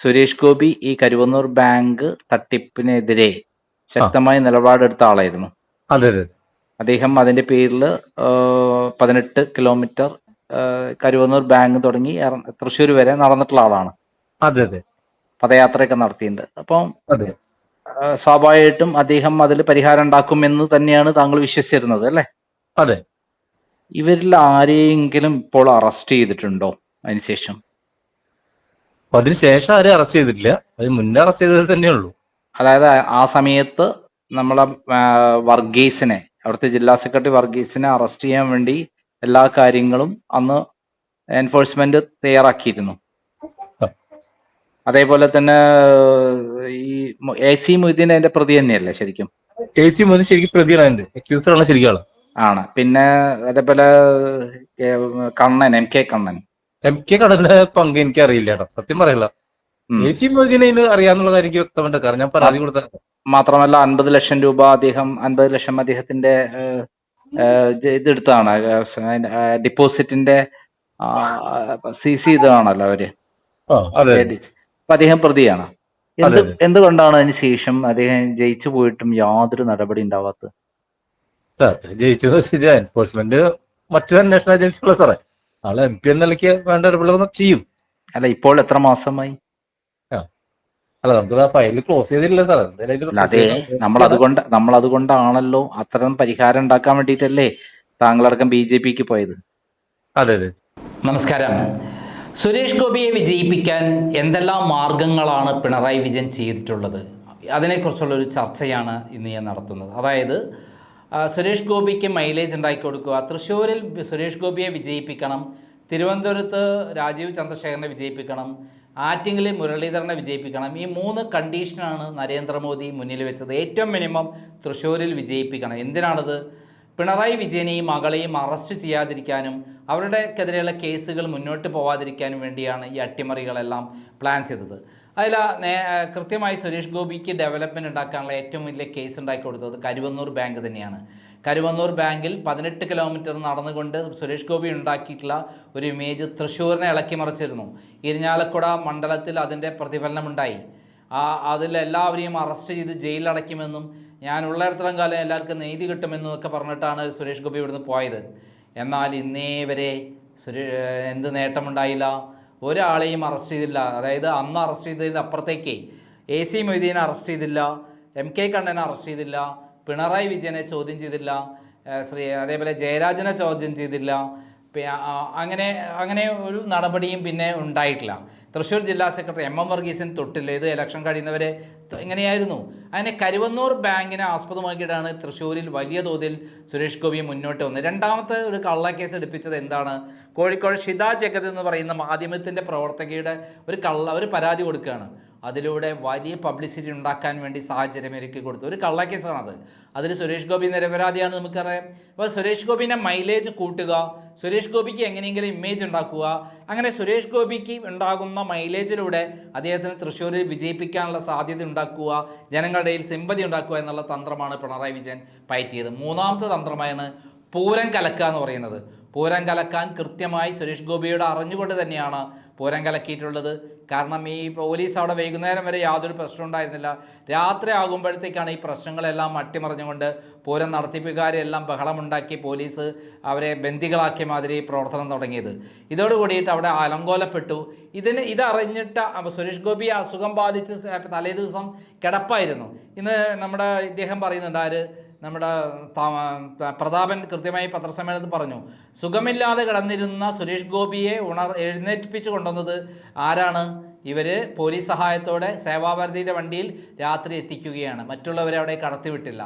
സുരേഷ് ഗോപി ഈ കരുവന്നൂർ ബാങ്ക് തട്ടിപ്പിനെതിരെ ശക്തമായ നിലപാടെടുത്ത ആളായിരുന്നു. അതെ അതെ. അദ്ദേഹം അതിന്റെ പേരിൽ പതിനെട്ട് കിലോമീറ്റർ കരുവന്നൂർ ബാങ്ക് തുടങ്ങി തൃശ്ശൂർ വരെ നടന്നിട്ടുള്ള ആളാണ്. അതെ അതെ. പദയാത്രയൊക്കെ നടത്തിയിട്ടുണ്ട്. അപ്പം സ്വാഭാവികമായിട്ടും അദ്ദേഹം അതിൽ പരിഹാരം ഉണ്ടാക്കുമെന്ന് തന്നെയാണ് താങ്കൾ വിശ്വസിച്ചിരുന്നത് അല്ലേ? അതെ. ഇവരിൽ ആരെയെങ്കിലും ഇപ്പോൾ അറസ്റ്റ് ചെയ്തിട്ടുണ്ടോ? അതിനുശേഷം അപ്പൊ അതിനുശേഷം ആരും അറസ്റ്റ് ചെയ്തിട്ടില്ല. അത് മുന്നേ അറസ്റ്റ് ചെയ്തത് തന്നെയുള്ളൂ. അതായത് ആ സമയത്ത് നമ്മളെ വർഗീസിനെ അവിടുത്തെ ജില്ലാ സെക്രട്ടറി വർഗീസിനെ അറസ്റ്റ് ചെയ്യാൻ വേണ്ടി എല്ലാ കാര്യങ്ങളും അന്ന് എൻഫോഴ്സ്മെന്റ് തയ്യാറാക്കിയിരുന്നു. അതേപോലെ തന്നെ ഈ എ സി മൊയ്തീൻ അതിന്റെ പ്രതി തന്നെയല്ലേ ശരിക്കും? എ സി മൊയ്തീൻ ശരിക്കും പ്രതിയാണ് ആണ് ശരിക്കും ആണ്. പിന്നെ അതേപോലെ Kannan M K Kannan. M K കടലിന്റെ പങ്ക് എനിക്ക് അറിയില്ല കേട്ടോ. സത്യം പറയല്ല. എസി എ സി മുതലിന് അറിയാന്നുള്ള കാര്യം എനിക്ക് വ്യക്തമുണ്ട് കാരണം ഞാൻ പരാതി കൊടുത്ത മാത്രമല്ല അൻപത് ലക്ഷം രൂപ അദ്ദേഹം അൻപത് ലക്ഷം അദ്ദേഹത്തിന്റെ ഇതെടുത്താണ്. ഡിപ്പോസിറ്റിന്റെ സി സി ഇതാണല്ലോ അവർ. അപ്പൊ അദ്ദേഹം പ്രതിയാണ്. എന്ത്. എന്തുകൊണ്ടാണ് അതിന് ശേഷം അദ്ദേഹം ജയിച്ചു പോയിട്ടും യാതൊരു നടപടി ഉണ്ടാവാത്തത്? ജയിച്ചത് ശരിയാ. എൻഫോഴ്സ്മെന്റ് മറ്റൊരു അന്വേഷണ ഏജൻസികളെ സാറേ. ആൾ എം പി എന്ന നിലയ്ക്ക് വേണ്ട ഇടപെടലൊന്നും ചെയ്യും. അല്ല ഇപ്പോൾ എത്ര മാസമായി? അല്ല നമുക്ക് ആ ഫയൽ ക്ലോസ് ചെയ്തില്ല സാർ എന്തായാലും അതെ. നമ്മൾ അതുകൊണ്ട് നമ്മൾ അതുകൊണ്ടാണല്ലോ അത്തരം പരിഹാരം ഉണ്ടാക്കാൻ വേണ്ടിയിട്ടല്ലേ താങ്കളടക്കം ബി ജെ പിക്ക് പോയത്. അതെ അതെ. നമസ്കാരം. സുരേഷ് ഗോപിയെ വിജയിപ്പിക്കാൻ എന്തെല്ലാം മാർഗങ്ങളാണ് പിണറായി വിജയൻ ചെയ്തിട്ടുള്ളത്? അതിനെക്കുറിച്ചുള്ള ഒരു ചർച്ചയാണ് ഇന്ന് ഞാൻ നടത്തുന്നത്. അതായത് സുരേഷ് ഗോപിക്ക് മൈലേജ് ഉണ്ടാക്കി കൊടുക്കുക. തൃശ്ശൂരിൽ സുരേഷ് ഗോപിയെ വിജയിപ്പിക്കണം. തിരുവനന്തപുരത്ത് രാജീവ് ചന്ദ്രശേഖരനെ വിജയിപ്പിക്കണം. ആറ്റിങ്ങലിൽ മുരളീധരനെ വിജയിപ്പിക്കണം. ഈ മൂന്ന് കണ്ടീഷനാണ് നരേന്ദ്രമോദി മുന്നിൽ വെച്ചത്. ഏറ്റവും മിനിമം തൃശ്ശൂരിൽ വിജയിപ്പിക്കണം. എന്തിനാണത്? പിണറായി വിജയനെയും മകളെയും അറസ്റ്റ് ചെയ്യാതിരിക്കാനും അവരുടെക്കെതിരെയുള്ള കേസുകൾ മുന്നോട്ട് പോവാതിരിക്കാനും വേണ്ടിയാണ് ഈ അട്ടിമറികളെല്ലാം പ്ലാൻ ചെയ്തത്. അതിൽ കൃത്യമായി സുരേഷ് ഗോപിക്ക് ഡെവലപ്മെന്റ് ഉണ്ടാക്കാനുള്ള ഏറ്റവും വലിയ കേസ് ഉണ്ടാക്കി കൊടുത്തത് കരുവന്നൂർ ബാങ്ക് തന്നെയാണ്. കരുവന്നൂർ ബാങ്കിൽ പതിനെട്ട് കിലോമീറ്റർ നടന്നുകൊണ്ട് സുരേഷ് ഗോപി ഉണ്ടാക്കിയിട്ടുള്ള ഒരു ഇമേജ് തൃശ്ശൂരിനെ ഇളക്കി മറിച്ചിരുന്നു. ഇരിഞ്ഞാലക്കുട മണ്ഡലത്തിൽ അതിന്റെ പ്രതിഫലനമുണ്ടായി. ആ അതിൽ എല്ലാവരെയും അറസ്റ്റ് ചെയ്ത് ജയിലിലടയ്ക്കുമെന്നും ഞാൻ ഉള്ളിടത്തോളം കാലം എല്ലാവർക്കും നീതി കിട്ടുമെന്നും ഒക്കെ പറഞ്ഞിട്ടാണ് സുരേഷ് ഗോപി ഇവിടുന്ന് പോയത്. എന്നാൽ ഇന്നേ വരെ സുരേ എന്ത് നേട്ടമുണ്ടായില്ല? ഒരാളെയും അറസ്റ്റ് ചെയ്തില്ല. അതായത് അന്ന് അറസ്റ്റ് ചെയ്തതിന് അപ്പുറത്തേക്ക് എ സി മൊയ്തീനെ അറസ്റ്റ് ചെയ്തില്ല. എം കെ കണ്ണനെ അറസ്റ്റ് ചെയ്തില്ല. പിണറായി വിജയനെ ചോദ്യം ചെയ്തില്ല. ശ്രീ അതേപോലെ ജയരാജനെ ചോദ്യം ചെയ്തില്ല. അങ്ങനെ അങ്ങനെ ഒരു നടപടിയും പിന്നെ ഉണ്ടായിട്ടില്ല. തൃശ്ശൂർ ജില്ലാ സെക്രട്ടറി എം എം വർഗീസിന് തൊട്ടില്ല. ഇത് ഇലക്ഷൻ കഴിയുന്നവരെ ഇങ്ങനെയായിരുന്നു. അങ്ങനെ കരുവന്നൂർ ബാങ്കിനെ ആസ്പദമാക്കിയിട്ടാണ് തൃശ്ശൂരിൽ വലിയ തോതിൽ സുരേഷ് ഗോപി മുന്നോട്ട് വന്നത്. രണ്ടാമത്തെ ഒരു കള്ളക്കേസ് എടുപ്പിച്ചത് എന്താണ്? കോഴിക്കോട് ഷിത ജഗത് എന്ന് പറയുന്ന മാധ്യമത്തിന്റെ പ്രവർത്തകയുടെ ഒരു കള്ള ഒരു പരാതി കൊടുക്കുകയാണ്. അതിലൂടെ വലിയ പബ്ലിസിറ്റി ഉണ്ടാക്കാൻ വേണ്ടി സാഹചര്യം ഒരുക്കി കൊടുത്തു. ഒരു കള്ളക്കേസാണത് അതിൽ സുരേഷ് ഗോപി നിരപരാധിയാണ് നമുക്കറിയാം. അപ്പോൾ സുരേഷ് ഗോപിന്റെ മൈലേജ് കൂട്ടുക സുരേഷ് ഗോപിക്ക് എങ്ങനെയെങ്കിലും ഇമേജ് ഉണ്ടാക്കുക അങ്ങനെ സുരേഷ് ഗോപിക്ക് ഉണ്ടാകുന്ന മൈലേജിലൂടെ അദ്ദേഹത്തിന് തൃശ്ശൂരിൽ വിജയിപ്പിക്കാനുള്ള സാധ്യത ഉണ്ടാക്കുക ജനങ്ങളുടെ സിമ്പതി ഉണ്ടാക്കുക എന്നുള്ള തന്ത്രമാണ് പിണറായി വിജയൻ പയറ്റിയത്. മൂന്നാമത്തെ തന്ത്രമാണ് പൂരം കലക്കുക എന്ന് പറയുന്നത്. പൂരം കലക്കാൻ കൃത്യമായി സുരേഷ് ഗോപിയോട് അറിഞ്ഞുകൊണ്ട് തന്നെയാണ് പൂരം കലക്കിയിട്ടുള്ളത്. കാരണം ഈ പോലീസ് അവിടെ വൈകുന്നേരം വരെ യാതൊരു പ്രശ്നം ഉണ്ടായിരുന്നില്ല. രാത്രി ആകുമ്പോഴത്തേക്കാണ് ഈ പ്രശ്നങ്ങളെല്ലാം അട്ടിമറിഞ്ഞുകൊണ്ട് പൂരം നടത്തിപ്പുകാരെല്ലാം ബഹളമുണ്ടാക്കി പോലീസ് അവരെ ബന്ദികളാക്കിയ മാതിരി പ്രവർത്തനം തുടങ്ങിയത്. ഇതോടുകൂടിയിട്ട് അവിടെ അലങ്കോലപ്പെട്ടു. ഇതിന് ഇതറിഞ്ഞിട്ട് സുരേഷ് ഗോപി അസുഖം ബാധിച്ച് തലേ ദിവസം കിടപ്പായിരുന്നു. ഇന്ന് നമ്മുടെ ഇദ്ദേഹം പറയുന്നുണ്ട് ആര്? നമ്മുടെ പ്രതാപൻ കൃത്യമായി പത്രസമ്മേളനത്തിൽ പറഞ്ഞു. സുഖമില്ലാതെ കിടന്നിരുന്ന സുരേഷ് ഗോപിയെ ഉണർ എഴുന്നേൽപ്പിച്ചു കൊണ്ടുവന്നത് ആരാണ്? ഇവർ പോലീസ് സഹായത്തോടെ സേവാഭാരതിയുടെ വണ്ടിയിൽ രാത്രി എത്തിക്കുകയാണ്. മറ്റുള്ളവരെ അവിടെ കടത്തിവിട്ടില്ല.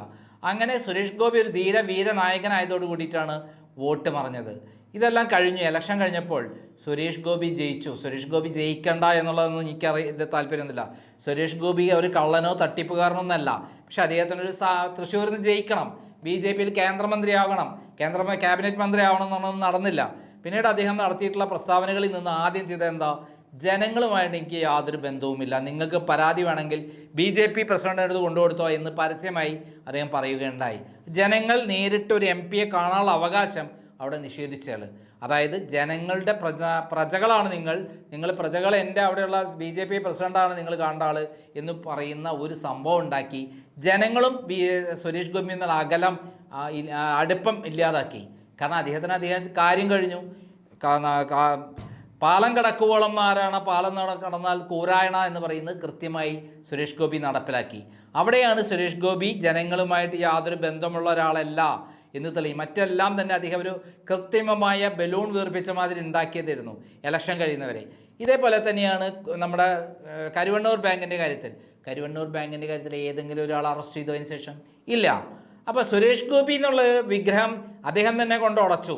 അങ്ങനെ സുരേഷ് ഗോപി ഒരു ധീര വീര നായകനായതോട് കൂടിയിട്ടാണ് വോട്ട് മറിഞ്ഞത്. ഇതെല്ലാം കഴിഞ്ഞു ഇലക്ഷൻ കഴിഞ്ഞപ്പോൾ സുരേഷ് ഗോപി ജയിച്ചു. സുരേഷ് ഗോപി ജയിക്കണ്ട എന്നുള്ളതൊന്നും എനിക്കറി ഇത് താല്പര്യമൊന്നുമില്ല. സുരേഷ് ഗോപി ഒരു കള്ളനോ തട്ടിപ്പുകാരനോ ഒന്നല്ല പക്ഷെ അദ്ദേഹത്തിനൊരു തൃശ്ശൂരിൽ നിന്ന് ജയിക്കണം. ബി ജെ പിയിൽ കേന്ദ്രമന്ത്രിയാകണം കേന്ദ്ര ക്യാബിനറ്റ് മന്ത്രി ആവണം എന്നൊന്നും നടന്നില്ല. പിന്നീട് അദ്ദേഹം നടത്തിയിട്ടുള്ള പ്രസ്താവനകളിൽ നിന്ന് ആദ്യം ചെയ്ത എന്താ? ജനങ്ങളുമായിട്ട് എനിക്ക് യാതൊരു ബന്ധവുമില്ല. നിങ്ങൾക്ക് പരാതി വേണമെങ്കിൽ ബി ജെ പി പ്രസിഡന്റ് അടുത്ത് കൊണ്ടുകൊടുത്തോ എന്ന് പരസ്യമായി അദ്ദേഹം പറയുകയുണ്ടായി. ജനങ്ങൾ നേരിട്ട് ഒരു എം പിയെ കാണാനുള്ള അവകാശം അവിടെ നിഷേധിച്ചാൽ അതായത് ജനങ്ങളുടെ പ്രജ പ്രജകളാണ് നിങ്ങൾ. നിങ്ങൾ പ്രജകൾ എന്റെ അവിടെയുള്ള ബി ജെ പി പ്രസിഡന്റാണ് നിങ്ങൾ കാണേണ്ട ആൾ എന്ന് പറയുന്ന ഒരു സംഭവം ഉണ്ടാക്കി. ജനങ്ങളും ബി സുരേഷ് ഗോപി എന്നുള്ള അകലം അടുപ്പം ഇല്ലാതാക്കി. കാരണം അദ്ദേഹത്തിന് അദ്ദേഹം കാര്യം കഴിഞ്ഞു. പാലം കടക്കുവോളം ആരാണ് പാലം കടന്നാൽ കൂരായണ എന്ന് പറയുന്നത് കൃത്യമായി സുരേഷ് ഗോപി നടപ്പിലാക്കി. അവിടെയാണ് സുരേഷ് ഗോപി ജനങ്ങളുമായിട്ട് യാതൊരു ബന്ധമുള്ള ഒരാളല്ല എന്ന് തെളിയും. മറ്റെല്ലാം തന്നെ അദ്ദേഹം ഒരു കൃത്രിമമായ ബലൂൺ വീർപ്പിച്ച മാതിരി ഉണ്ടാക്കിയതായിരുന്നു ഇലക്ഷൻ കഴിയുന്നവരെ. ഇതേപോലെ തന്നെയാണ് നമ്മുടെ കരുവണ്ണൂർ ബാങ്കിന്റെ കാര്യത്തിൽ. കരുവണ്ണൂർ ബാങ്കിന്റെ കാര്യത്തിൽ ഏതെങ്കിലും ഒരാൾ അറസ്റ്റ് ചെയ്തതിന് ശേഷം ഇല്ല. അപ്പോൾ സുരേഷ് ഗോപി എന്നുള്ള വിഗ്രഹം അദ്ദേഹം തന്നെ കൊണ്ട് ഉടച്ചു.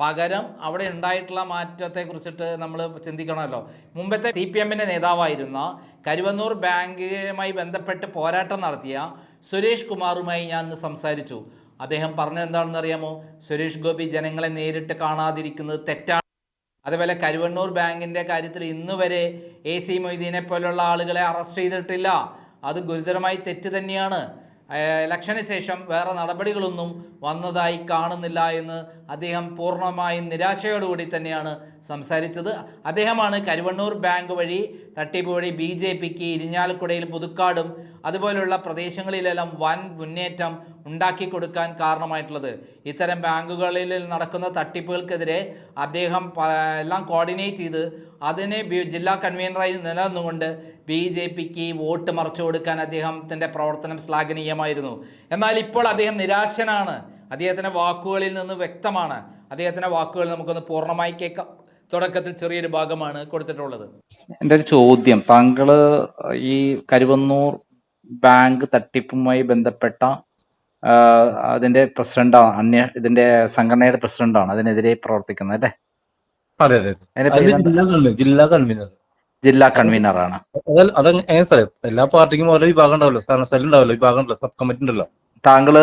പകരം അവിടെ ഉണ്ടായിട്ടുള്ള മാറ്റത്തെ കുറിച്ചിട്ട് നമ്മൾ ചിന്തിക്കണമല്ലോ. മുമ്പത്തെ സി പി എമ്മിന്റെ നേതാവായിരുന്ന കരുവന്നൂർ ബാങ്കുമായി ബന്ധപ്പെട്ട് പോരാട്ടം നടത്തിയ സുരേഷ് കുമാറുമായി ഞാൻ ഇന്ന് സംസാരിച്ചു. അദ്ദേഹം പറഞ്ഞത് എന്താണെന്ന് അറിയാമോ? സുരേഷ് ഗോപി ജനങ്ങളെ നേരിട്ട് കാണാതിരിക്കുന്നത് തെറ്റാണ്. അതേപോലെ കരുവണ്ണൂർ ബാങ്കിന്റെ കാര്യത്തിൽ ഇന്ന് വരെ എ സി മൊയ്തീനെ പോലുള്ള ആളുകളെ അറസ്റ്റ് ചെയ്തിട്ടില്ല. അത് ഗുരുതരമായി തെറ്റ് തന്നെയാണ്. ഇലക്ഷന് ശേഷം വേറെ നടപടികളൊന്നും വന്നതായി കാണുന്നില്ല എന്ന് അദ്ദേഹം പൂർണമായും നിരാശയോടുകൂടി തന്നെയാണ് സംസാരിച്ചത്. അദ്ദേഹമാണ് കരുവണ്ണൂർ ബാങ്ക് വഴി തട്ടിപ്പ് വഴി ബി ജെ പിക്ക് ഇരിഞ്ഞാലക്കുടയിൽ പുതുക്കാടും അതുപോലുള്ള പ്രദേശങ്ങളിലെല്ലാം വൻ മുന്നേറ്റം ഉണ്ടാക്കി കൊടുക്കാൻ കാരണമായിട്ടുള്ളത്. ഇത്തരം ബാങ്കുകളിൽ നടക്കുന്ന തട്ടിപ്പുകൾക്കെതിരെ അദ്ദേഹം എല്ലാം കോർഡിനേറ്റ് ചെയ്ത് അതിനെ ജില്ലാ കൺവീനറായി നിലനിന്നുകൊണ്ട് ബി ജെ പിക്ക് വോട്ട് മറച്ചു കൊടുക്കാൻ അദ്ദേഹത്തിന്റെ പ്രവർത്തനം ശ്ലാഘനീയമായിരുന്നു. എന്നാൽ ഇപ്പോൾ അദ്ദേഹം നിരാശനാണ്. അദ്ദേഹത്തിന്റെ വാക്കുകളിൽ നിന്ന് വ്യക്തമാണ്. അദ്ദേഹത്തിന്റെ വാക്കുകൾ നമുക്കൊന്ന് പൂർണമായി കേൾക്കാം. തുടക്കത്തിൽ ചെറിയൊരു ഭാഗമാണ് കൊടുത്തിട്ടുള്ളത്. എന്റെ ഒരു ചോദ്യം. താങ്കൾ ഈ കരുവന്നൂർ ബാങ്ക് തട്ടിപ്പുമായി ബന്ധപ്പെട്ട അതിന്റെ പ്രസിഡന്റാണ് അന്യ ഇതിന്റെ സംഘടനയുടെ പ്രസിഡന്റാണ്. അതിനെതിരെ പ്രവർത്തിക്കുന്നത് അല്ലേ? അതെ അതെ? ജില്ലാ കൺവീനർ. ജില്ലാ കൺവീനർ. ജില്ലാ കൺവീനറാണ്. അതല്ല അത് എങ്ങനെ സാറേ എല്ലാ പാർട്ടിക്കും ഓരോ വിഭാഗം ഉണ്ടാവല്ലോ. ഉണ്ടാവല്ലോ. വിഭാഗം ഉണ്ടല്ലോ. സബ് കമ്മിറ്റി ഉണ്ടല്ലോ. താങ്കൾ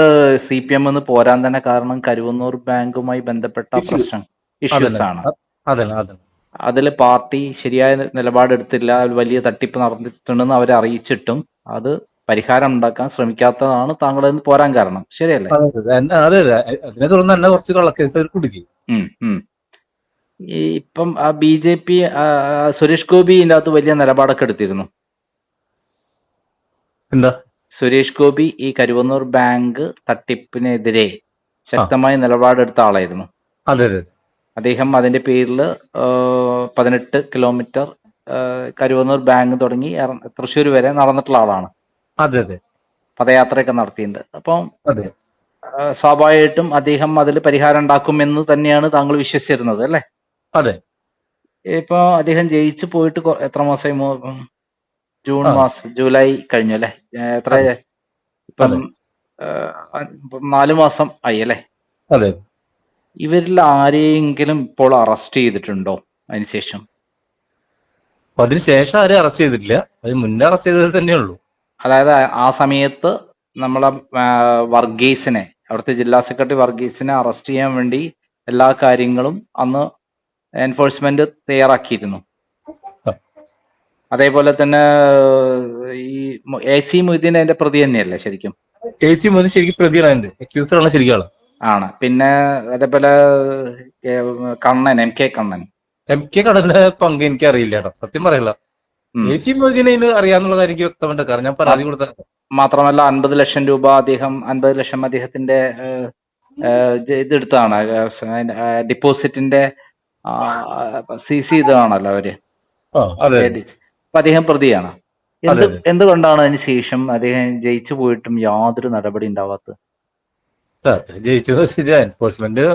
സി പി എം എന്ന് പോരാൻ തന്നെ കാരണം കരുവന്നൂർ ബാങ്കുമായി ബന്ധപ്പെട്ട. പ്രശ്നം ഇഷ്യൂസ് ആണ്. അതെ അതെ അതിൽ പാർട്ടി ശരിയായ നിലപാടെടുത്തില്ല വലിയ തട്ടിപ്പ് നടന്നിട്ടുണ്ടെന്ന് അവരെ അറിയിച്ചിട്ടും അത് പരിഹാരം ഉണ്ടാക്കാൻ ശ്രമിക്കാത്തതാണ് താങ്കൾ പോരാൻ കാരണം. ശരിയല്ലേ? അതെ അതെ. അതിനെ തുടർന്ന് തന്നെ കുറച്ച് കള്ളക്കേസ് കുടുക്കി ഇപ്പം B J P Suresh Gopi ഇതിനകത്ത് അകത്ത് വലിയ നിലപാടൊക്കെ എടുത്തിരുന്നു. എന്താ? സുരേഷ് ഗോപി ഈ കരുവന്നൂർ ബാങ്ക് തട്ടിപ്പിനെതിരെ ശക്തമായ നിലപാടെടുത്ത ആളായിരുന്നു. അതെ അതെ. അദ്ദേഹം അതിന്റെ പേരിൽ പതിനെട്ട് കിലോമീറ്റർ കരുവന്നൂർ ബാങ്ക് തുടങ്ങി തൃശ്ശൂർ വരെ നടന്നിട്ടുള്ള ആളാണ്. അതെ അതെ. പദയാത്രയൊക്കെ നടത്തിയിട്ടുണ്ട്. അപ്പം സ്വാഭാവികമായിട്ടും അദ്ദേഹം അതിൽ പരിഹാരം ഉണ്ടാക്കുമെന്ന് തന്നെയാണ് താങ്കൾ വിശ്വസിച്ചിരുന്നത് അല്ലേ? അതെ. ഇപ്പൊ അദ്ദേഹം ജയിച്ചു പോയിട്ട് എത്ര മാസമായി ജൂൺ. മാസം ജൂലൈ കഴിഞ്ഞു അല്ലെ? എത്ര ഇപ്പം നാലു മാസം ആയി അല്ലെ? അതെ. ഇവരിൽ ആരെയെങ്കിലും ഇപ്പോൾ അറസ്റ്റ് ചെയ്തിട്ടുണ്ടോ അതിനുശേഷം അതിനുശേഷം അതിന് ശേഷം ആരെയും അറസ്റ്റ് ചെയ്തിട്ടില്ല. അത് മുന്നേ അറസ്റ്റ് ചെയ്തത് തന്നെയുള്ളൂ അതായത് ആ സമയത്ത് നമ്മളെ വർഗീസിനെ അവിടുത്തെ ജില്ലാ സെക്രട്ടറി വർഗീസിനെ അറസ്റ്റ് ചെയ്യാൻ വേണ്ടി എല്ലാ കാര്യങ്ങളും അന്ന് എൻഫോഴ്സ്മെന്റ് തയ്യാറാക്കിയിരുന്നു. അതേപോലെ തന്നെ ഈ എ സി മൊയ്തീൻ അതിന്റെ പ്രതി തന്നെയല്ലേ ശരിക്കും? എ സി മൊയ്തീൻ ശരിക്കും പ്രതിയാണ് അക്യൂസർ ആണ് ശരിക്കും ആൾ. ആണ്. പിന്നെ അതേപോലെ Kannan M K Kannan. M K കണ്ണന്റെ പങ്ക് എനിക്ക് അറിയില്ല കേട്ടോ. സത്യം പറയില്ല. എ സി മൊയ്തീനെ അറിയാന്നുള്ള കാര്യം എനിക്ക് കാരണം ഞാൻ പരാതി കൊടുത്ത മാത്രമല്ല അൻപത് ലക്ഷം രൂപ അദ്ദേഹം അൻപത് ലക്ഷം അദ്ദേഹത്തിന്റെ ഇതെടുത്താണ് ഡിപ്പോസിറ്റിന്റെ സി സി ഇതാണല്ലോ അവർ. അപ്പൊ അദ്ദേഹം പ്രതിയാണ്. എന്ത്. എന്തുകൊണ്ടാണ് അതിന് ശേഷം അദ്ദേഹം ജയിച്ചു പോയിട്ടും യാതൊരു നടപടി ഉണ്ടാവാത്തത്? ജയിച്ചത് ശരി എൻഫോഴ്സ്മെന്റ്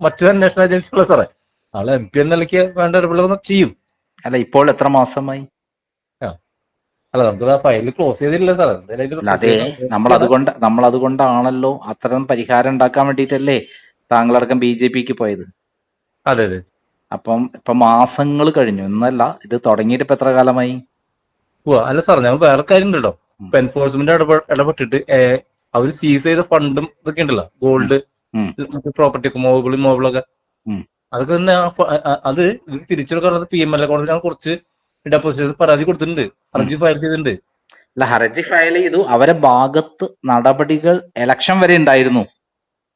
മറ്റു അന്വേഷണ ഏജൻസികളെ സാറേ. ആളെ എം പി എന്ന നിലയ്ക്ക് വേണ്ട ഇടപെടലൊന്നും ചെയ്യും. അല്ല ഇപ്പോൾ എത്ര മാസമായി? അല്ല നമുക്ക് ആ ഫയൽ ക്ലോസ് ചെയ്തില്ല സാറേ. അതെ നമ്മൾ അതുകൊണ്ട് നമ്മൾ അതുകൊണ്ടാണല്ലോ അത്തരം പരിഹാരം ഉണ്ടാക്കാൻ വേണ്ടിയിട്ടല്ലേ താങ്കളടക്കം ബി ജെ പിക്ക് പോയത്. അതെ അതെ. അപ്പം ഇപ്പൊ മാസങ്ങൾ കഴിഞ്ഞു. എന്നല്ല ഇത് തുടങ്ങിയിട്ട് ഇപ്പൊ എത്ര കാലമായി? ഓ അല്ല സാർ ഞങ്ങൾ വേറെ കാര്യം ഉണ്ടല്ലോ ഇപ്പൊ എൻഫോഴ്സ്മെന്റ് ഇടപെട്ടിട്ട് അവർ സീസ് ചെയ്ത ഫണ്ടും ഇതൊക്കെ ഉണ്ടല്ലോ. ഗോൾഡ്. പ്രോപ്പർട്ടി ഒക്കെ മോബിളും മോബിളൊക്കെ അതൊക്കെ തന്നെ അത് ഇത് തിരിച്ചെടുക്കുന്നത് പി എം എൽ അക്കൗണ്ടിൽ ഞങ്ങൾ കുറച്ച് ഡെപ്പോസിറ്റ് ചെയ്ത് പരാതി കൊടുത്തിട്ടുണ്ട്. ഹർജി ഫയൽ ചെയ്തിട്ടുണ്ട്. അല്ല ഹർജി ഫയൽ ചെയ്തു. അവരെ ഭാഗത്ത് നടപടികൾ എലക്ഷൻ വരെ ഉണ്ടായിരുന്നു.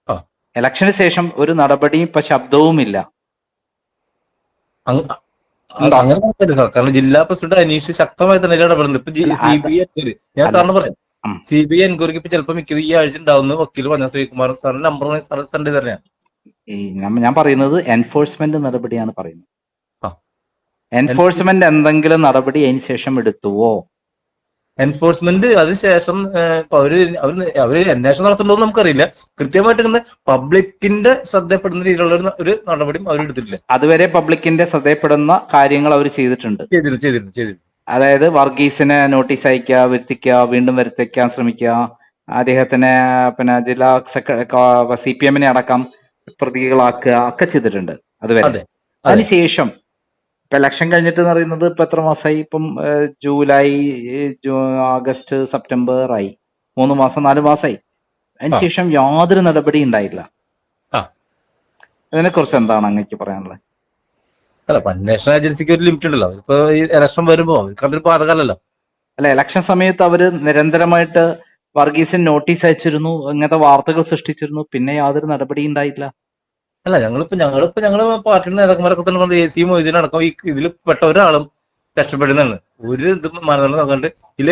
എലക്ഷന് ഇലക്ഷന് ശേഷം ഒരു നടപടിയും ഇപ്പൊ ശബ്ദവുമില്ല? അങ്ങനെ സാർ. കാരണം ജില്ലാ പ്രസിഡന്റ് അനീഷ് ശക്തമായി തന്നെ ഇടപെടുന്നത് ഇപ്പൊ സി ബി ഐ ഞാൻ. സാറിന് പറയാം. സി ബി ഐ എൻക്വയറിക്ക് ഇപ്പൊ ചിലപ്പോ മിക്കത് ഈ ആഴ്ച ഉണ്ടാവുന്ന വക്കീൽ പറഞ്ഞ ശ്രീകുമാർ സാറിന്റെ നമ്പർ സാർ സെൻഡ് ചെയ്ത് തരാം ഞാൻ പറയുന്നത് എൻഫോഴ്സ്മെന്റ് നടപടിയാണ് പറയുന്നത്. എൻഫോഴ്സ്മെന്റ് എന്തെങ്കിലും നടപടി അതിന് ശേഷം എടുത്തുവോ? എൻഫോഴ്സ്മെന്റ് അതിനുശേഷം അവർ അവർ അവർ അന്വേഷണം നടത്തുന്നുണ്ടോ നമുക്കറിയില്ല. കൃത്യമായിട്ട് ഇങ്ങനെ പബ്ലിക്കിന്റെ ശ്രദ്ധപ്പെടുന്ന രീതിയിലുള്ള ഒരു നടപടിയും അവർ എടുത്തിട്ടില്ല. അതുവരെ പബ്ലിക്കിന്റെ ശ്രദ്ധപ്പെടുന്ന കാര്യങ്ങൾ അവർ ചെയ്തിട്ടുണ്ട്. ചെയ്തിരുന്നു ചെയ്തിരുന്നു ചെയ്തിരുന്നു. അതായത് വർഗീസിനെ നോട്ടീസ് അയക്കുക വരുത്തിക്കുക വീണ്ടും വരുത്തിക്കാൻ ശ്രമിക്കുക. അദ്ദേഹത്തിനെ പിന്നെ ജില്ലാ സെക്രട്ടറി സി പി എമ്മിനെ അടക്കം പ്രതികളാക്കുക ഒക്കെ ചെയ്തിട്ടുണ്ട്. അതുവരെ. അതെ. അതിനുശേഷം ഇപ്പൊ ഇലക്ഷൻ കഴിഞ്ഞിട്ട് എന്ന് പറയുന്നത് ഇപ്പൊ എത്ര മാസമായി ഇപ്പം ജൂലൈ ഓഗസ്റ്റ് ആഗസ്റ്റ് സെപ്റ്റംബർ ആയി മൂന്ന് മാസം നാല് മാസമായി അതിനുശേഷം യാതൊരു നടപടി ഉണ്ടായില്ല. ഇതിനെ കുറിച്ച് എന്താണ് അങ്ങേക്ക് പറയാനുള്ളത്? അല്ല അന്വേഷണ ഏജൻസിക്ക് ഒരു ലിമിറ്റ് ഉണ്ടല്ലോ. ഇപ്പൊ ഈ ഇലക്ഷൻ വരുമ്പോ അതൊരു അല്ല ഇലക്ഷൻ സമയത്ത് അവർ നിരന്തരമായിട്ട് വർഗീസിന് നോട്ടീസ് അയച്ചിരുന്നു ഇങ്ങനത്തെ വാർത്തകൾ സൃഷ്ടിച്ചിരുന്നു പിന്നെ യാതൊരു നടപടി ഉണ്ടായില്ല അല്ല ഞങ്ങളിപ്പോ ഞങ്ങളിപ്പോ ഞങ്ങൾ പാർട്ടിയുടെ നേതാക്കന്മാരൊക്കെ തന്നെ പറഞ്ഞത് എ സി മൊയ്തീൻ അടക്കം ഈ ഇതിൽ പെട്ട ഒരാളും രക്ഷപ്പെടുന്നതാണ്. ഒരു ഇത് മാനദണ്ഡം നോക്കണ്ട് ഇതിൽ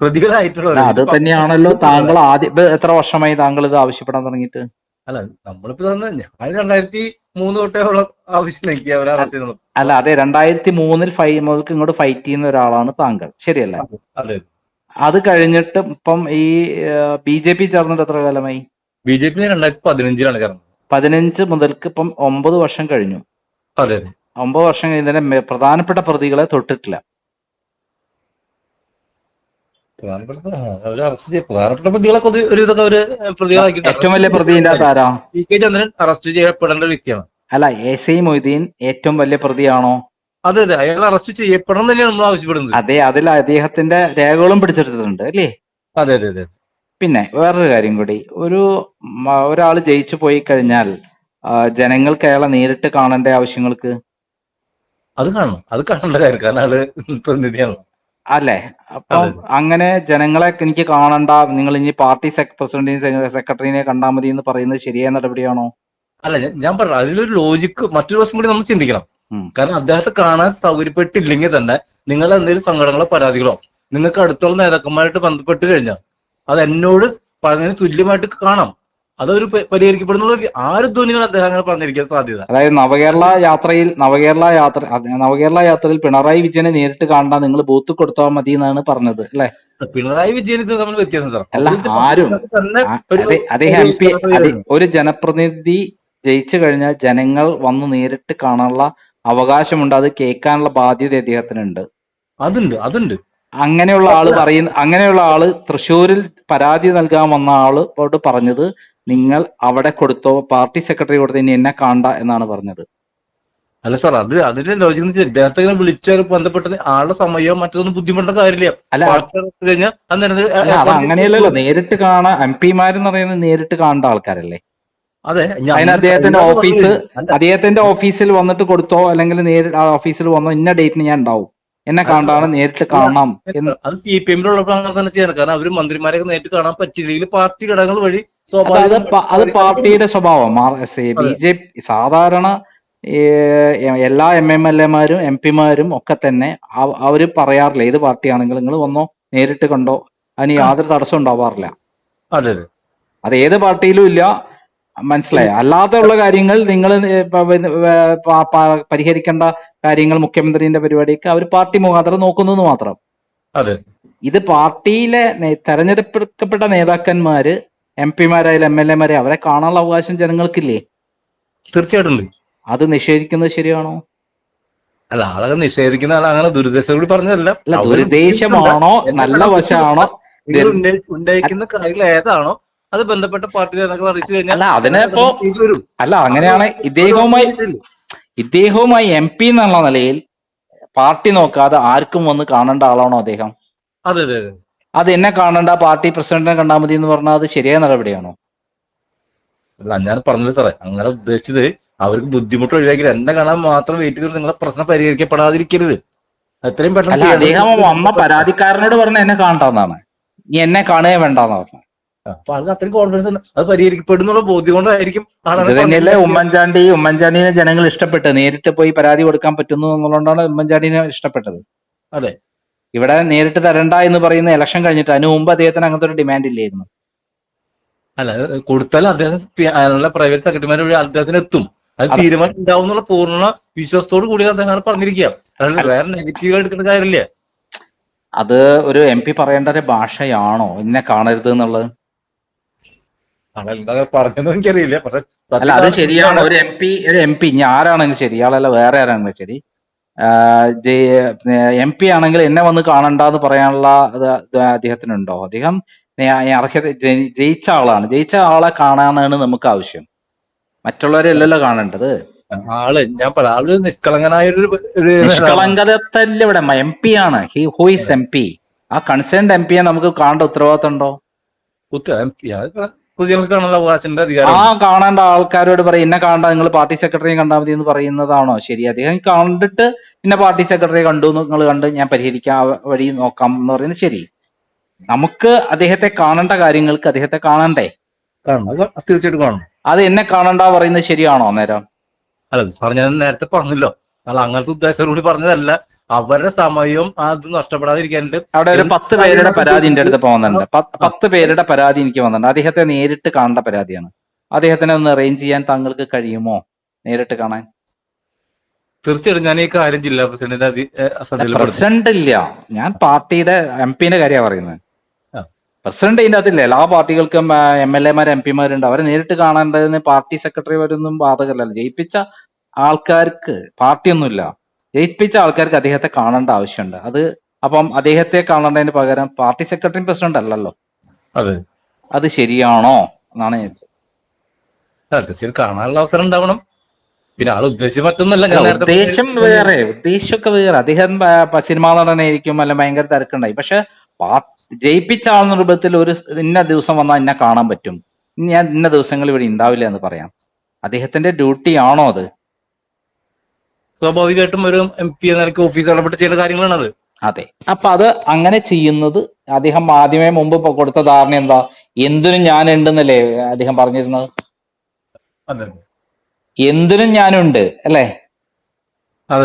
പ്രതികളായിട്ടുള്ള അത് തന്നെയാണല്ലോ താങ്കൾ ആദ്യം എത്ര വർഷമായി താങ്കൾ ഇത് ആവശ്യപ്പെടാൻ തുടങ്ങിയിട്ട്? അല്ല നമ്മളിപ്പോ തന്നെ ഞാൻ രണ്ടായിരത്തി മൂന്ന് തൊട്ടേ ഉള്ള ആവശ്യം എനിക്ക് അവരെ അല്ല അതെ രണ്ടായിരത്തി മൂന്നിൽ ഫൈ മുതൽക്ക് ഇങ്ങോട്ട് ഫൈറ്റ് ചെയ്യുന്ന ഒരാളാണ് താങ്കൾ. ശരിയല്ല? അതെ അത്. കഴിഞ്ഞിട്ട് ഇപ്പം ഈ ബി ജെ പി ചേർന്നിട്ട് എത്ര കാലമായി? ബി ജെ പി രണ്ടായിരത്തി പതിനഞ്ചിലാണ് ചേർന്നത്. പതിനഞ്ച് മുതൽക്ക് ഇപ്പം ഒമ്പത് വർഷം കഴിഞ്ഞു. അതെ. ഒമ്പത് വർഷം കഴിഞ്ഞതിന്റെ പ്രധാനപ്പെട്ട പ്രതികളെ തൊട്ടിട്ടില്ല. ഏറ്റവും വലിയ പ്രതി ആരാ? ചന്ദ്രൻ അറസ്റ്റ് ചെയ്യപ്പെടേണ്ട വ്യക്തിയാണ്. അല്ല എ സി മൊയ്തീൻ ഏറ്റവും വലിയ പ്രതിയാണോ? അതെ അതെ. അയാൾ അറസ്റ്റ് ചെയ്യപ്പെടണം തന്നെയാണ് നമ്മൾ ആവശ്യപ്പെടുന്നത്. അതെ അതിൽ അദ്ദേഹത്തിന്റെ രേഖകളും പിടിച്ചെടുത്തിട്ടുണ്ട് അല്ലേ? അതെ അതെ അതെ. പിന്നെ വേറൊരു കാര്യം കൂടി. ഒരു ഒരാൾ ജയിച്ചു പോയി കഴിഞ്ഞാൽ ജനങ്ങൾക്ക് അയാളെ നേരിട്ട് കാണേണ്ട ആവശ്യങ്ങൾക്ക്? അത് കാണണം. അത് കാണേണ്ട കാര്യം. കാരണം പ്രതിനിധിയാണ്. അല്ലേ? അപ്പം അങ്ങനെ ജനങ്ങളെ എനിക്ക് കാണണ്ട. നിങ്ങൾ ഇനി പാർട്ടി പ്രസിഡന്റിനെയും സെക്രട്ടറിനെ കണ്ടാൽ മതി എന്ന് പറയുന്നത് ശരിയായ നടപടിയാണോ? അല്ല ഞാൻ- ഞാൻ പറഞ്ഞു അതിലൊരു ലോജിക്ക് മറ്റൊരു ദിവസം കൂടി നമ്മൾ ചിന്തിക്കണം. കാരണം അദ്ദേഹത്തെ കാണാൻ സൗകര്യപ്പെട്ടില്ലെങ്കിൽ തന്നെ നിങ്ങൾ എന്തെങ്കിലും സങ്കടങ്ങളോ പരാതികളോ നിങ്ങൾക്ക് അടുത്തുള്ള നേതാക്കന്മാരായിട്ട് ബന്ധപ്പെട്ട് കഴിഞ്ഞാൽ അത് എന്നോട് പറഞ്ഞതിന് തുല്യമായിട്ട് കാണാം. അതൊരു പരിഹരിക്കപ്പെടുന്ന പരിഹരിക്കപ്പെടുന്നുള്ള ആര് ധ്വനികൾ അദ്ദേഹം അങ്ങനെ പറഞ്ഞിരിക്കാൻ സാധ്യത? അതായത് നവകേരള യാത്രയിൽ നവകേരള യാത്ര നവകേരള യാത്രയിൽ പിണറായി വിജയനെ നേരിട്ട് കാണണ്ട നിങ്ങൾ ബൂത്ത് കൊടുത്താൽ മതി എന്നാണ് പറഞ്ഞത് അല്ലെ? പിണറായി വിജയൻ ഇത് തമ്മിൽ വ്യത്യാസം സാർ അല്ല, ആരും. അദ്ദേഹം എം പി ഒരു- ഒരു ജനപ്രതിനിധി ജയിച്ചു കഴിഞ്ഞാൽ ജനങ്ങൾ വന്ന് നേരിട്ട് കാണാനുള്ള അവകാശമുണ്ട് അത് കേൾക്കാനുള്ള ബാധ്യത അദ്ദേഹത്തിനുണ്ട്. അതുണ്ട് അതുണ്ട്. അങ്ങനെയുള്ള ആൾ പറയുന്ന അങ്ങനെയുള്ള ആൾ തൃശ്ശൂരിൽ പരാതി നൽകാൻ വന്ന ആളോട് പറഞ്ഞത് നിങ്ങൾ അവിടെ കൊടുത്തോ പാർട്ടി സെക്രട്ടറി കൊടുത്ത ഇനി എന്നെ കാണണ്ട എന്നാണ് പറഞ്ഞത്. അല്ല സാർ അത് അതിന്റെ ലോജിക് ഇദ്ദേഹത്തെ ഇങ്ങനെ വിളിച്ചാൽ ബന്ധപ്പെട്ടത് ആളുടെ സമയമോ മറ്റൊന്നും ബുദ്ധിമുട്ടേണ്ട കാര്യമില്ല. അല്ല കഴിഞ്ഞാൽ അങ്ങനെയല്ലല്ലോ. നേരിട്ട് കാണാൻ എം പിമാരെന്ന് പറയുന്നത് നേരിട്ട് കാണേണ്ട ആൾക്കാരല്ലേ? അതെ അതിന് അദ്ദേഹത്തിന്റെ ഓഫീസ് അദ്ദേഹത്തിന്റെ ഓഫീസിൽ വന്നിട്ട് കൊടുത്തോ അല്ലെങ്കിൽ നേരിട്ട് ആ ഓഫീസിൽ വന്നോ ഇന്ന ഡേറ്റിന് ഞാൻ ഉണ്ടാവും. എന്നെ കാണാണ് നേരിട്ട് കാണാം അത് സി പി എമ്മിലുള്ളപ്പോൾ അങ്ങനെ തന്നെ ചെയ്യണം കാരണം അവർ മന്ത്രിമാരെയൊക്കെ നേരിട്ട് കാണാൻ പറ്റില്ലെങ്കിൽ പാർട്ടി ഘടകങ്ങൾ വഴി സ്വാഭാവികം അത് പാർട്ടിയുടെ സ്വഭാവം. ബി ജെ പി സാധാരണ എല്ലാ എം എം എൽ എമാരും എം പിമാരും ഒക്കെ തന്നെ അവർ പറയാറില്ല ഏത് പാർട്ടിയാണെങ്കിലും നിങ്ങൾ വന്നോ നേരിട്ട് കണ്ടോ അതിന് യാതൊരു തടസ്സം ഉണ്ടാവാറില്ല. അത് ഏത് പാർട്ടിയിലും ഇല്ല. മനസ്സിലായോ. അല്ലാതെയുള്ള കാര്യങ്ങൾ നിങ്ങൾ പരിഹരിക്കേണ്ട കാര്യങ്ങൾ മുഖ്യമന്ത്രിന്റെ പരിപാടിക്ക് അവർ പാർട്ടി മുഖാന്തരം നോക്കുന്നു മാത്രം. അതെ. ഇത് പാർട്ടിയിലെ തെരഞ്ഞെടുക്കപ്പെട്ട നേതാക്കന്മാര് എം പിമാരായാലും എം എൽ എമാരെ അവരെ കാണാനുള്ള അവകാശം ജനങ്ങൾക്കില്ലേ? തീർച്ചയായിട്ടും അത് നിഷേധിക്കുന്നത് ശരിയാണോ? അല്ല ആളെ നിഷേധിക്കുന്ന ആൾ അങ്ങനെ ദുരുദ്ദേശം കൂടി പറഞ്ഞതല്ല. ദുരുദ്ദേശമാണോ? നല്ല വശമാണോ? ഉണ്ടായിരിക്കുന്ന ഉന്നയിക്കുന്ന കാര്യങ്ങൾ ഏതാണോ അത് ബന്ധപ്പെട്ട പാർട്ടി നേതാക്കൾ അറിയിച്ചു കഴിഞ്ഞാൽ അല്ല അതിനിപ്പോ അല്ല അങ്ങനെയാണ് ഇദ്ദേഹവുമായി ഇദ്ദേഹവുമായി എം പി എന്നുള്ള നിലയിൽ പാർട്ടി നോക്കാതെ ആർക്കും വന്ന് കാണേണ്ട ആളാണോ അദ്ദേഹം? അതെ അതെ അതെ. എന്നെ കാണണ്ട പാർട്ടി പ്രസിഡന്റിനെ കണ്ടാൽ മതി എന്ന് പറഞ്ഞാൽ അത് ശരിയായ നടപടിയാണോ? അല്ല ഞാൻ പറഞ്ഞില്ല സാറേ അങ്ങനെ ഉദ്ദേശിച്ചത് അവർക്ക് ബുദ്ധിമുട്ട് ഒഴിവാക്കി എന്നെ കാണാൻ മാത്രം വെയിറ്റ് ചെയ്ത് നിങ്ങളെ പ്രശ്നം പരിഹരിക്കപ്പെടാതിരിക്കരുത്. അത്രയും പെട്ടെന്ന്. അദ്ദേഹം വന്ന പരാതിക്കാരനോട് പറഞ്ഞ എന്നെ കാണണ്ടെന്നാണ്. നീ എന്നെ കാണുകയും വേണ്ടെന്ന് പറഞ്ഞു അപ്പൊ ആൾക്ക് അത്രയും കോൺഫിഡൻസ് ഉണ്ട്. അത് പരിഹരിക്കപ്പെടുന്നുള്ള ബോധ്യം കൊണ്ടായിരിക്കും തന്നെയല്ലേ ഉമ്മൻചാണ്ടി ഉമ്മൻചാണ്ടിനെ ജനങ്ങൾ ഇഷ്ടപ്പെട്ടത്? നേരിട്ട് പോയി പരാതി കൊടുക്കാൻ പറ്റുന്നു എന്നുള്ളതുകൊണ്ടാണ് ഉമ്മൻചാണ്ടിനെ ഇഷ്ടപ്പെട്ടത്. അതെ. ഇവിടെ നേരിട്ട് തരണ്ട എന്ന് പറയുന്ന ഇലക്ഷൻ കഴിഞ്ഞിട്ട് അതിനു മുമ്പ് അദ്ദേഹത്തിന് അങ്ങനത്തെ ഒരു ഡിമാൻഡ് ഇല്ലായിരുന്നു. അല്ല അത് കൊടുത്താൽ അദ്ദേഹം പ്രൈവറ്റ് സെക്രട്ടറിമാർ വഴി അദ്ദേഹത്തിന് എത്തും. അത് തീരുമാനം ഉണ്ടാവും എന്നുള്ള പൂർണ വിശ്വാസത്തോട് കൂടി അദ്ദേഹം പറഞ്ഞിരിക്കുക. അല്ലാണ്ട് വേറെ നെഗറ്റീവ് എടുക്കുന്ന കാര്യമില്ല. അത് ഒരു എം പി പറയേണ്ട ഒരു ഭാഷയാണോ? ഇന്നെ കാണരുത് എന്നുള്ളത്? പറഞ്ഞതെന്ന് എനിക്കറിയില്ല. പക്ഷെ അല്ല അത് ശരിയാണ്. ഒരു എം പി ഒരു എം പി ഇനി ആരാണെങ്കിലും ശരി. ഇയാളല്ല വേറെ ആരാണെങ്കിലും ശരി. എം പി ആണെങ്കിൽ എന്നെ വന്ന് കാണണ്ടെന്ന് പറയാനുള്ള അദ്ദേഹത്തിനുണ്ടോ? അദ്ദേഹം അർഹത ജയിച്ച ആളാണ്. ജയിച്ച ആളെ കാണാനാണ് നമുക്ക് ആവശ്യം. മറ്റുള്ളവരെല്ലല്ലോ കാണേണ്ടത്. ആൾ ഞാൻ പറയാം ആൾ നിഷ്കളങ്കനായ ഒരു നിഷ്കളങ്കതല്ല ഇവിടെ. എം പി ആണ്. He who is M P. ആ കൺസേൺഡ് എം പിയെ നമുക്ക് കാണേണ്ട ഉത്തരവാദിത്തം ഉണ്ടോ? ഉത്തരം പൊതുജനങ്ങൾക്ക് കാണാനുള്ള അധികാരം. ആ കാണേണ്ട ആൾക്കാരോട് പറയും എന്നെ കാണണ്ട നിങ്ങൾ പാർട്ടി സെക്രട്ടറിയെ കണ്ടാൽ മതി എന്ന് പറയുന്നതാണോ ശരി? അദ്ദേഹം കണ്ടിട്ട് ഇന്ന പാർട്ടി സെക്രട്ടറിയെ കണ്ടു നിങ്ങൾ കണ്ട് ഞാൻ പരിഹരിക്കാൻ വഴി നോക്കാം എന്ന് പറയുന്നത് ശരി. നമുക്ക് അദ്ദേഹത്തെ കാണേണ്ട കാര്യങ്ങൾക്ക് അദ്ദേഹത്തെ കാണണ്ടേ? തീർച്ചയായിട്ടും കാണണം. അത് എന്നെ കാണണ്ട പറയുന്നത് ശരിയാണോ അന്നേരം? അല്ല സാർ ഞാൻ നേരത്തെ പറഞ്ഞല്ലോ. അല്ല അങ്ങനത്തെ ഉദ്ദേശത്തോടുകൂടി പറഞ്ഞതല്ല. അവരുടെ സമയവും അത് നഷ്ടപ്പെടാതിരിക്കാനായിട്ട് അവിടെ ഒരു പത്ത് പേരുടെ പരാതി എന്റെ അടുത്ത് പോകുന്നുണ്ട് പത്ത് പേരുടെ പരാതി എനിക്ക് വന്നിട്ടുണ്ട്. അദ്ദേഹത്തെ നേരിട്ട് കാണേണ്ട പരാതിയാണ്. അദ്ദേഹത്തിനെ ഒന്ന് അറേഞ്ച് ചെയ്യാൻ താങ്കൾക്ക് കഴിയുമോ? നേരിട്ട് കാണാൻ. തീർച്ചയായിട്ടും ഞാൻ ഈ കാര്യം ജില്ലാ പ്രസിഡന്റിന്റെ പ്രസിഡന്റ് ഇല്ല. ഞാൻ പാർട്ടിയുടെ എം പിന്റെ കാര്യമാണ് പറയുന്നത്. പ്രസിഡന്റ് ഇതിന്റെ അകത്തില്ല. എല്ലാ പാർട്ടികൾക്കും എം എൽ എമാർ എം പിമാരുണ്ട്. അവരെ നേരിട്ട് കാണേണ്ടതിന് പാർട്ടി സെക്രട്ടറി വരുന്നതും ബാധകമല്ലല്ലോ ജയിപ്പിച്ച ആൾക്കാർക്ക് പാർട്ടിയൊന്നുമില്ല. ജയിപ്പിച്ച ആൾക്കാർക്ക് അദ്ദേഹത്തെ കാണേണ്ട ആവശ്യമുണ്ട്. അത് അപ്പം അദ്ദേഹത്തെ കാണേണ്ടതിന് പകരം പാർട്ടി സെക്രട്ടറി പ്രസിഡന്റ് അല്ലല്ലോ. അതെ. അത് ശരിയാണോ എന്നാണ് ഞാൻ തീർച്ചയായും കാണാനുള്ള അവസരം ഉണ്ടാവണം. പിന്നെ ആൾ ഉദ്ദേശിച്ച മറ്റൊന്നല്ല ഉദ്ദേശം വേറെ ഉദ്ദേശമൊക്കെ വേറെ. അദ്ദേഹം സിനിമാ നടനായിരിക്കും അല്ല ഭയങ്കര തിരക്കുണ്ടായി. പക്ഷെ ജയിപ്പിച്ച ആൾ രൂപത്തിൽ ഒരു ഇന്ന ദിവസം വന്നാൽ എന്നെ കാണാൻ പറ്റും. ഞാൻ ഇന്ന ദിവസങ്ങൾ ഇവിടെ ഉണ്ടാവില്ല എന്ന് പറയാം. അദ്ദേഹത്തിന്റെ ഡ്യൂട്ടി ആണോ അത്? സ്വാഭാവികമായിട്ടും ഒരു എം പി എന്ന നിലയ്ക്ക് ഓഫീസ് ഇടപെട്ട് ചെയ്യേണ്ട കാര്യങ്ങളാണ് അത്. അതെ അപ്പൊ അത് അങ്ങനെ ചെയ്യുന്നത് അദ്ദേഹം ആദ്യമേ മുമ്പ് കൊടുത്ത ധാരണ എന്താ? എന്തിനും ഞാൻ ഉണ്ടെന്നല്ലേ അദ്ദേഹം പറഞ്ഞിരുന്നത്? എന്തിനും ഞാനുണ്ട് അല്ലേ? അല്ല,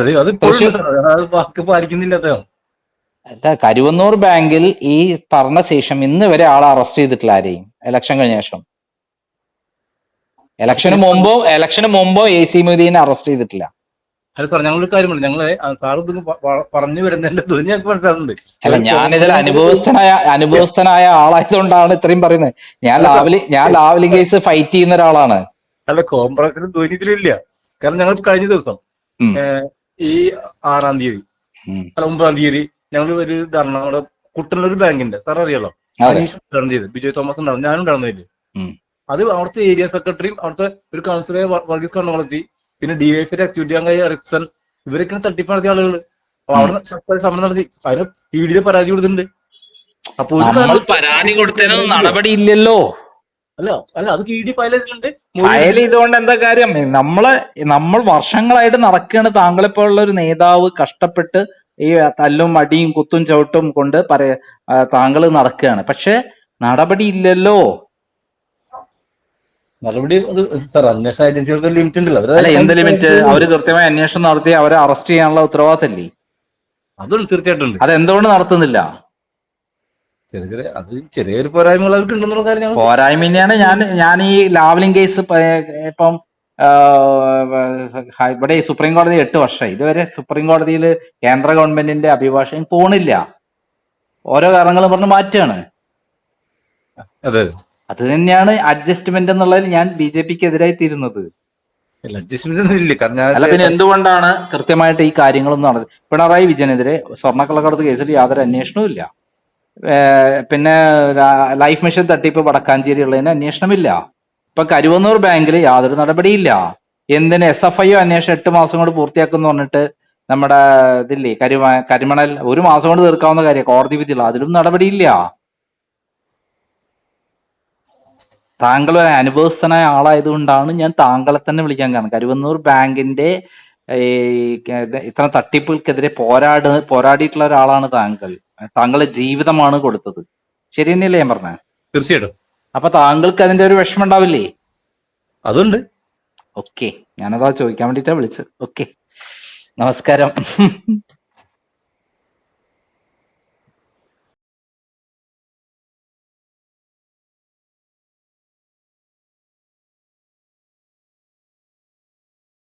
കരുവന്നൂർ ബാങ്കിൽ ഈ പറഞ്ഞ ശേഷം ഇന്ന് വരെ ആളെ അറസ്റ്റ് ചെയ്തിട്ടില്ല ആരെയും? ഇലക്ഷൻ കഴിഞ്ഞ ശേഷം. ഇലക്ഷന് മുമ്പോ ഇലക്ഷന് മുമ്പോ എ സി മൊയ്തീനെ അറസ്റ്റ് ചെയ്തിട്ടില്ല. അല്ല സാർ ഞങ്ങളൊരു കാര്യമുണ്ട് ഞങ്ങൾ സാർ ഇത് പറഞ്ഞു വരുന്നതിന്റെ ധ്വനി ഞങ്ങൾക്ക് മനസ്സിലാകുന്നുണ്ട് അല്ല ഞാനിതിൽ അനുഭവസ്ഥനായ അനുഭവസ്ഥനായ ആളായതുകൊണ്ടാണ് ഇത്രയും പറയുന്നത്. ഞാൻ ലാവലി ഞാൻ ലാവലി കേസ് ഫൈറ്റ് ചെയ്യുന്ന ഒരാളാണ്. അല്ല കോംപ്രസിനും ധ്വനി ഇതിലില്ല. കാരണം ഞങ്ങൾ കഴിഞ്ഞ ദിവസം ഈ ആറാം തീയതി. അല്ല ഒമ്പതാം തീയതി ഞങ്ങൾ ഒരു ധർണ നമ്മുടെ കുട്ടനൊരു ബാങ്കിന്റെ സാർ അറിയാലോ? ചെയ്ത് ബിജോയ് തോമസ് ഉണ്ടാവും. ഞാനും ഉണ്ടായിരുന്നില്ല അത് അവിടുത്തെ ഏരിയ സെക്രട്ടറിയും അവിടുത്തെ ഒരു കൗൺസിലർ വർഗീസ് കണ്ണുകളത്തി പിന്നെ ഡിവൈഫിന്റെ അംഗമായ എറിക്സൺ ഇവരൊക്കെ തട്ടിപ്പ് നടത്തിയ ആളുകൾ അവിടെ ശക്തമായ സമരം നടത്തി. അതിന് പി ഡിയിൽ പരാതി കൊടുത്തിട്ടുണ്ട്. അപ്പൊ പരാതി കൊടുത്തതിനൊന്നും നടപടി ഇല്ലല്ലോ. അല്ല അല്ല അത് ഇ ഡി ഫയൽ ചെയ്തിട്ടുണ്ട്. ഫയൽ ചെയ്തുകൊണ്ട് എന്താ കാര്യം? നമ്മൾ നമ്മൾ വർഷങ്ങളായിട്ട് നടക്കുകയാണ് താങ്കളിപ്പോഴുള്ള ഒരു നേതാവ് കഷ്ടപ്പെട്ട് ഈ തല്ലും അടിയും കുത്തും ചവിട്ടും കൊണ്ട് പറയ താങ്കൾ നടക്കുകയാണ് പക്ഷെ നടപടി ഇല്ലല്ലോ. സാർ അന്വേഷണ ഏജൻസികൾക്ക് ലിമിറ്റ് ഉണ്ടല്ലോ. അവർ എന്ത് ലിമിറ്റ് അവർ കൃത്യമായി അന്വേഷണം നടത്തി അവരെ അറസ്റ്റ് ചെയ്യാനുള്ള ഉത്തരവാദിത്തല്ലേ അതുണ്ട് തീർച്ചയായിട്ടും അത് എന്തുകൊണ്ട് നടത്തുന്നില്ല? ചെറിയ ചെറിയ അത് ചെറിയൊരു പോരായ്മകൾ അവർക്ക് ഉണ്ടെന്നുള്ള കാര്യം ഞങ്ങൾ പോരായ്മ തന്നെയാണ്. ഞാൻ ഞാൻ ഈ ലാവലിംഗ് കേസ് ഇപ്പം ഇവിടെ സുപ്രീം കോടതി എട്ട് വർഷം ഇതുവരെ സുപ്രീം കോടതിയിൽ കേന്ദ്ര ഗവൺമെന്റിന്റെ അഭിഭാഷകൻ പോണില്ല. ഓരോ കാരണങ്ങളും പറഞ്ഞ് മാറ്റുകയാണ് അതെ. അത് തന്നെയാണ് അഡ്ജസ്റ്റ്മെന്റ് എന്നുള്ളതിൽ ഞാൻ ബി ജെ പിക്ക് എതിരായി തീരുന്നത്. അല്ല പിന്നെ എന്തുകൊണ്ടാണ് കൃത്യമായിട്ട് ഈ കാര്യങ്ങളൊന്നും നടന്നത്? പിണറായി വിജയനെതിരെ സ്വർണക്കള്ളക്കടത്ത് കേസിൽ യാതൊരു അന്വേഷണവും ഇല്ല. പിന്നെ ലൈഫ് മിഷൻ തട്ടിപ്പ് വടക്കാഞ്ചേരി ഉള്ളതിന് അന്വേഷണമില്ല. ഇപ്പൊ കരുവന്നൂർ ബാങ്കിൽ യാതൊരു നടപടിയില്ല. എന്തിന് എസ് എഫ് ഐ അന്വേഷണം എട്ട് മാസം കൊണ്ട് പൂർത്തിയാക്കുന്നു പറഞ്ഞിട്ട് നമ്മുടെ ഇതില്ലേ കരിമ കരിമണൽ ഒരു മാസം കൊണ്ട് തീർക്കാവുന്ന കാര്യം കോടതി വിധിയുള്ള അതിലും നടപടിയില്ല. താങ്കൾ ഒരു അനുഭവസ്ഥനായ ആളായതുകൊണ്ടാണ് ഞാൻ താങ്കളെ തന്നെ വിളിക്കാൻ കാരണം. കരുവന്നൂർ ബാങ്കിന്റെ ഈ ഇത്ര തട്ടിപ്പുകൾക്കെതിരെ പോരാട് പോരാടിയിട്ടുള്ള ഒരാളാണ് താങ്കൾ. താങ്കളുടെ ജീവിതമാണ് കൊടുത്തത്. ശരി തന്നെയല്ലേ ഞാൻ പറഞ്ഞ? തീർച്ചയായിട്ടും. അപ്പൊ താങ്കൾക്ക് അതിന്റെ ഒരു വിഷമം ഉണ്ടാവില്ലേ അതുണ്ട്. ഓക്കെ. ഞാനതാ ചോദിക്കാൻ വേണ്ടിട്ടാ വിളിച്ചത്. ഓക്കെ. നമസ്കാരം.